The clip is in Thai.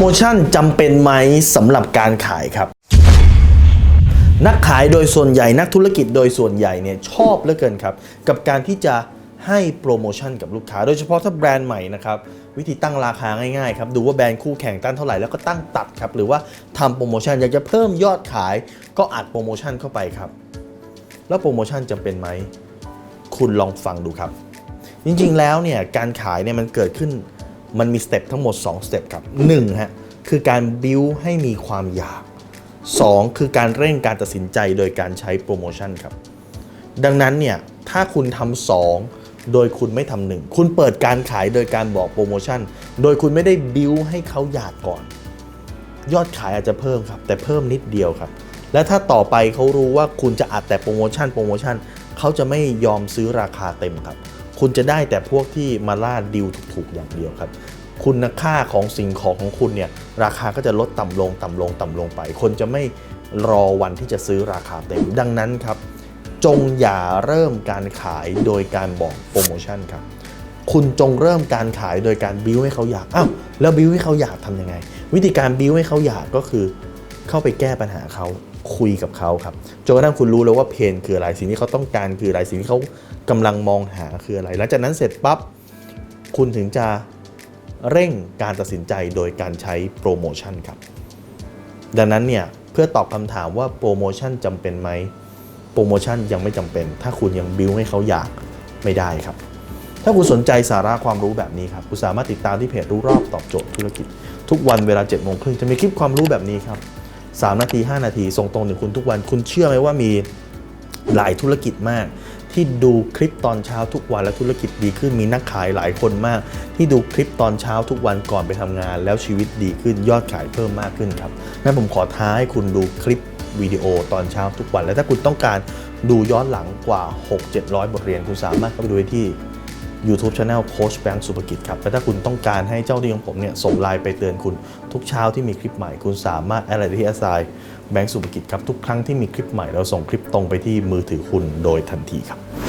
โมชั่นจำเป็นไหมสำหรับการขายครับ นักขายโดยส่วนใหญ่นักธุรกิจโดยส่วนใหญ่เนี่ยชอบเหลือเกินครับ กับการที่จะให้โปรโมชั่นกับลูกค้า โดยเฉพาะถ้าแบรนด์ใหม่นะครับวิธีตั้งราคาง่ายๆครับดูว่าแบรนด์คู่แข่งตั้งเท่าไหร่แล้วก็ตั้งตัดครับหรือว่าทำโปรโมชั่นอยากจะเพิ่มยอดขาย ก็อัดโปรโมชั่นเข้าไปครับ แล้วโปรโมชั่นจำเป็นไหมคุณลองฟังดูครับ จริงๆแล้วเนี่ยการขายเนี่ยมันเกิดขึ้น มันมีสเต็ปทั้งหมด 2 สเต็ปครับ1ฮะคือการบิวให้มีความอยาก 2 คือการเร่งการตัดสินใจโดยการใช้โปรโมชั่นครับ ดังนั้นเนี่ยถ้าคุณทำสองโดยคุณไม่ทำหนึ่งคุณเปิดการขายโดยการบอกโปรโมชั่น โดยคุณไม่ได้บิวให้เขาอยากก่อน ยอดขายอาจจะเพิ่มครับ แต่เพิ่มนิดเดียวครับ และถ้าต่อไปเขารู้ว่าคุณจะอัดแต่โปรโมชั่นโปรโมชั่นเขาจะไม่ยอมซื้อราคาเต็มครับ คุณจะได้แต่พวกที่มาล่าดีลถูกๆอย่างเดียวครับ คุณค่าของสิ่งของของคุณเนี่ยราคาก็จะลดต่ำลงต่ำลงต่ำลงไป คนจะไม่รอวันที่จะซื้อราคาเต็มดังนั้นครับ จงอย่าเริ่มการขายโดยการบอกโปรโมชั่นครับคุณจงเริ่มการขายโดยการบิ้วให้เขาอยากอ้าวแล้วบิ้วให้เขาอยากทำยังไง วิธีการบิ้วให้เขาอยากก็คือเข้าไปแก้ปัญหาเขา คุยกับเขาครับจนกระทั่งคุณรู้แล้วว่าเพนคืออะไรสิ่งที่เขาต้องการคืออะไรสิ่งที่เขากำลังมองหาคืออะไรหลังจากนั้นเสร็จปั๊บคุณถึงจะเร่งการตัดสินใจโดยการใช้โปรโมชั่นครับดังนั้นเนี่ยเพื่อตอบคำถามว่าโปรโมชั่นจำเป็นไหมโปรโมชั่นยังไม่จำเป็น ถ้าคุณยังบิวให้เขาอยากไม่ได้ครับ ถ้าคุณสนใจสาระความรู้แบบนี้ครับคุณสามารถติดตามที่เพจรู้รอบตอบโจทย์ธุรกิจ ทุกวันเวลา7จ็ดโมงครึ่งจะมีคลิปความรู้แบบนี้ครับ 3 นาที 5 นาที ส่งตรงถึงคุณทุกวันคุณเชื่อไหมว่ามีหลายธุรกิจมาก ที่ดูคลิปตอนเช้าทุกวันและธุรกิจดีขึ้นมีนักขายหลายคนมาก ที่ดูคลิปตอนเช้าทุกวันก่อนไปทำงาน แล้วชีวิตดีขึ้นยอดขายเพิ่มมากขึ้นครับงั้นผมขอท้าให้คุณดูคลิปวิดีโอตอนเช้าทุกวัน และถ้าคุณต้องการดูย้อนหลังกว่า 6-700 บทเรียนคุณสามารถเข้าไปดูได้ที่ YouTube Channel โค้ชแบงค์สุภกิจครับและถ้าคุณต้องการให้เจ้าหน้าที่ของผมเนี่ยส่งไลน์ไปเตือนคุณทุกเช้าที่มีคลิปใหม่ คุณสามารถแอดไลน์ที่แอสไซแบงค์สุภกิจครับทุกครั้งที่มีคลิปใหม่เราส่งคลิปตรงไปที่มือถือคุณโดยทันทีครับ